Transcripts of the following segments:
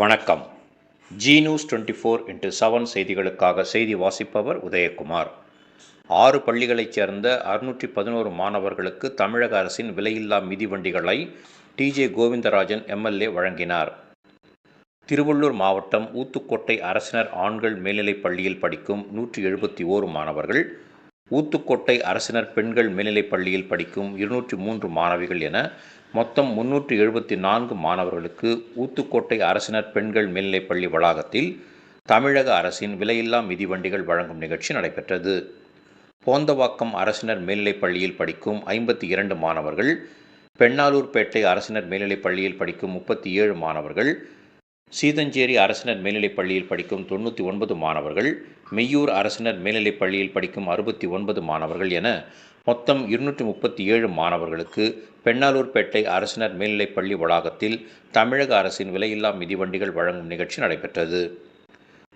வணக்கம். G news twenty four into seven செய்திகளுக்காக செய்தி வாசிப்பவர் உதயகுமார். ஆறு பள்ளிகளைச் சேர்ந்த அறுநூற்றி பதினோரு மாணவர்களுக்கு தமிழக அரசின் விலையில்லா மிதிவண்டிகளை டிஜே கோவிந்தராஜன் எம்எல்ஏ வழங்கினார். திருவள்ளூர் மாவட்டம் ஊத்துக்கோட்டை அரசினர் ஆண்கள் மேல்நிலைப் பள்ளியில் படிக்கும் நூற்றி எழுபத்தி ஓரு மாணவர்கள் ஊத்துக்கோட்டை அரசினர் பெண்கள் மேல்நிலைப் பள்ளியில் படிக்கும் இருநூற்றி மூன்று மாணவிகள் என மொத்தம் முன்னூற்றி எழுபத்தி நான்கு மாணவர்களுக்கு ஊத்துக்கோட்டை அரசினர் பெண்கள் மேல்நிலைப் பள்ளி வளாகத்தில் தமிழக அரசின் விலையில்லா மிதிவண்டிகள் வழங்கும் நிகழ்ச்சி நடைபெற்றது. போந்தவாக்கம் அரசினர் மேல்நிலைப் பள்ளியில் படிக்கும் ஐம்பத்தி இரண்டு மாணவர்கள் பெண்ணாலூர்பேட்டை அரசினர் மேல்நிலைப் பள்ளியில் படிக்கும் முப்பத்தி ஏழு மாணவர்கள் சீதஞ்சேரி அரசினர் மேல்நிலைப் பள்ளியில் படிக்கும் தொண்ணூற்றி ஒன்பது மாணவர்கள் மெய்யூர் அரசினர் மேல்நிலைப் பள்ளியில் படிக்கும் அறுபத்தி ஒன்பது மாணவர்கள் என மொத்தம் இருநூற்றி முப்பத்தி ஏழு மாணவர்களுக்கு பெண்ணாலூர்பேட்டை அரசினர் மேல்நிலைப் பள்ளி வளாகத்தில் தமிழக அரசின் விலையில்லா மிதிவண்டிகள் வழங்கும் நிகழ்ச்சி நடைபெற்றது.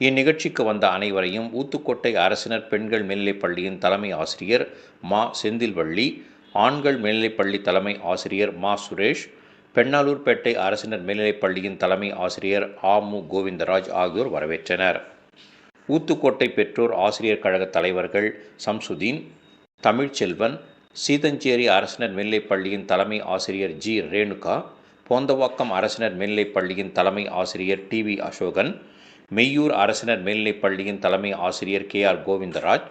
இந்நிகழ்ச்சிக்கு வந்த அனைவரையும் ஊத்துக்கோட்டை அரசினர் பெண்கள் மேல்நிலைப் பள்ளியின் தலைமை ஆசிரியர் மா செந்தில்வள்ளி ஆண்கள் மேல்நிலைப் பள்ளி தலைமை ஆசிரியர் மா சுரேஷ் பெண்ணாலூர்பேட்டை அரசினர் மேல்நிலைப் பள்ளியின் தலைமை ஆசிரியர் ஆ. மு. கோவிந்தராஜ் ஆகியோர் வரவேற்றனர். ஊத்துக்கோட்டை பெற்றோர் ஆசிரியர் கழக தலைவர்கள் சம்சுதீன் தமிழ்ச்செல்வன் சீதஞ்சேரி அரசினர் மேல்நிலைப் பள்ளியின் தலைமை ஆசிரியர் ஜி. ரேணுகா போந்தவாக்கம் அரசினர் மேல்நிலைப் பள்ளியின் தலைமை ஆசிரியர் டி. வி. அசோகன் மெய்யூர் அரசினர் மேல்நிலைப் பள்ளியின் தலைமை ஆசிரியர் கே. ஆர். கோவிந்தராஜ்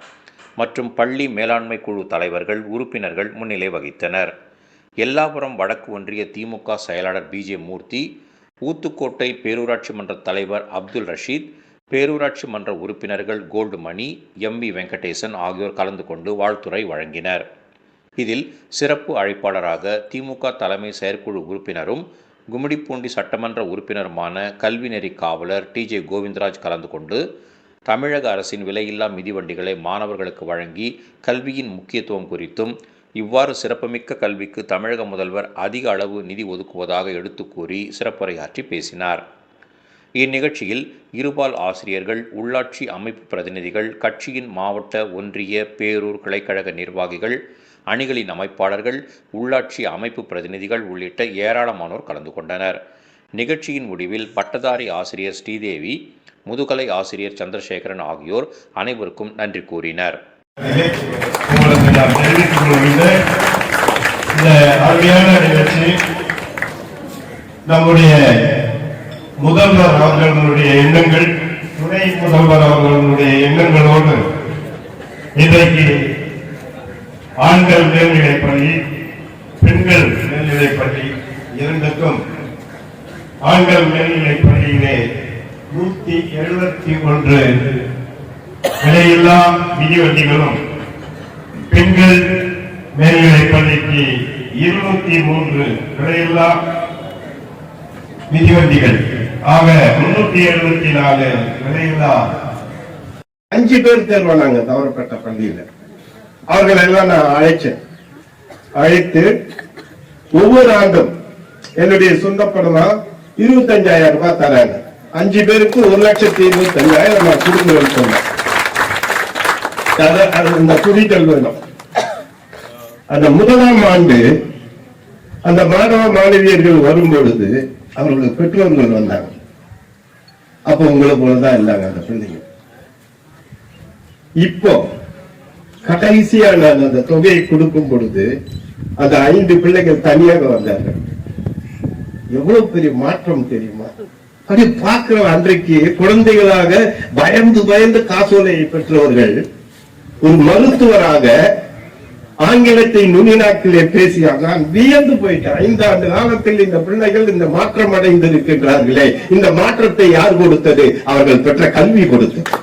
மற்றும் பள்ளி மேலாண்மை குழு தலைவர்கள் உறுப்பினர்கள் முன்னிலை வகித்தனர். எல்லாபுரம் வடக்கு ஒன்றிய திமுக செயலாளர் பிஜே மூர்த்தி ஊத்துக்கோட்டை பேரூராட்சி மன்ற தலைவர் அப்துல் ரஷீத் பேரூராட்சி மன்ற உறுப்பினர்கள் gold Mani M V Venkatesan ஆகியோர் கலந்து கொண்டு வாழ்த்துரை வழங்கினர். இதில் சிறப்பு அழைப்பாளராக திமுக தலைமை செயற்குழு உறுப்பினரும் கும்மிடிப்பூண்டி சட்டமன்ற உறுப்பினருமான கல்விநெறி காவலர் டி ஜே கோவிந்தராஜ் கலந்து கொண்டு தமிழக அரசின் விலையில்லா மிதிவண்டிகளை மாணவர்களுக்கு வழங்கி கல்வியின் முக்கியத்துவம் குறித்தும் இவ்வாறு சிறப்புமிக்க கல்விக்கு தமிழக முதல்வர் அதிக அளவு நிதி ஒதுக்குவதாக எடுத்து கூறி சிறப்புரையாற்றி பேசினார். இந்நிகழ்ச்சியில் இருபால் ஆசிரியர்கள் உள்ளாட்சி அமைப்பு பிரதிநிதிகள் கட்சியின் மாவட்ட ஒன்றிய பேரூர் கிளைக்கழக நிர்வாகிகள் அணிகளின் அமைப்பாளர்கள் உள்ளாட்சி அமைப்பு பிரதிநிதிகள் உள்ளிட்ட ஏராளமானோர் கலந்து கொண்டனர். நிகழ்ச்சியின் முடிவில் பட்டதாரி ஆசிரியர் ஸ்ரீதேவி முதுகலை ஆசிரியர் சந்திரசேகரன் ஆகியோர் அனைவருக்கும் நன்றி கூறினர். உங்களுக்கு நான் தெரிவித்துக் கொள்கின்றேன் இந்த அருமையான நிகழ்ச்சி நம்முடைய முதல்வர் அவர்களுடைய எண்ணங்கள் துணை முதல்வர் அவர்களுடைய எண்ணங்களோடு இன்றைக்கு ஆண்கள் மேல்நிலைப்பள்ளி பெண்கள் மேல்நிலைப்பள்ளி இரண்டுக்கும் ஆண்கள் மேல்நிலைப்பள்ளியிலே நூத்தி எழுபத்தி ஒன்று விலையில்லா மிதிவண்டிகளும் பெண்கள் மேல்நிலைப் பள்ளிக்கு இருநூத்தி மூன்று விலையில்லா மிதிவண்டிகள். ஆக முன்னூத்தி எழுபத்தி நாலு விலையில்லா அஞ்சு பேர் தேர்வானாங்க தவறப்பட்ட பள்ளியில. அவர்கள் எல்லாம் நான் அழைச்சேன். அழைத்து ஒவ்வொரு ஆண்டும் என்னுடைய சொந்த பணமா இருபத்தஞ்சாயிரம் ரூபாய் தராங்க. அஞ்சு பேருக்கு ஒரு லட்சத்தி இருபத்தஞ்சாயிரம் நான் கொடுக்குறேன்னு சொன்னேன். இந்த புரிதல் வேணும். அந்த முதலாம் ஆண்டு அந்த மாணவ மாணவியர்கள் வரும் பொழுது அவர்களுக்கு பெற்றோர்கள் வந்தாங்க. அப்ப உங்களை போலதான் இருந்தாங்க அந்த பிள்ளைங்க. இப்போ கடைசியா நான் அந்த தொகையை கொடுக்கும் பொழுது அந்த ஐந்து பிள்ளைகள் தனியாக வந்தார்கள். எவ்வளவு பெரிய மாற்றம் தெரியுமா? அப்படி பார்க்கிற அன்றைக்கு குழந்தைகளாக பயந்து பயந்து காசோலையை பெற்றவர்கள் ஒரு மருத்துவராக ஆங்கிலத்தை நுனிநாக்கிலே பேசியார் நான் வியந்து போயிட்டேன் ஐந்தாண்டு காலத்தில் இந்த பிள்ளைகள் இந்த மாற்றம் அடைந்திருக்கின்றார்களே. இந்த மாற்றத்தை யார் கொடுத்தது? அவர்கள் பெற்ற கல்வி கொடுத்தது.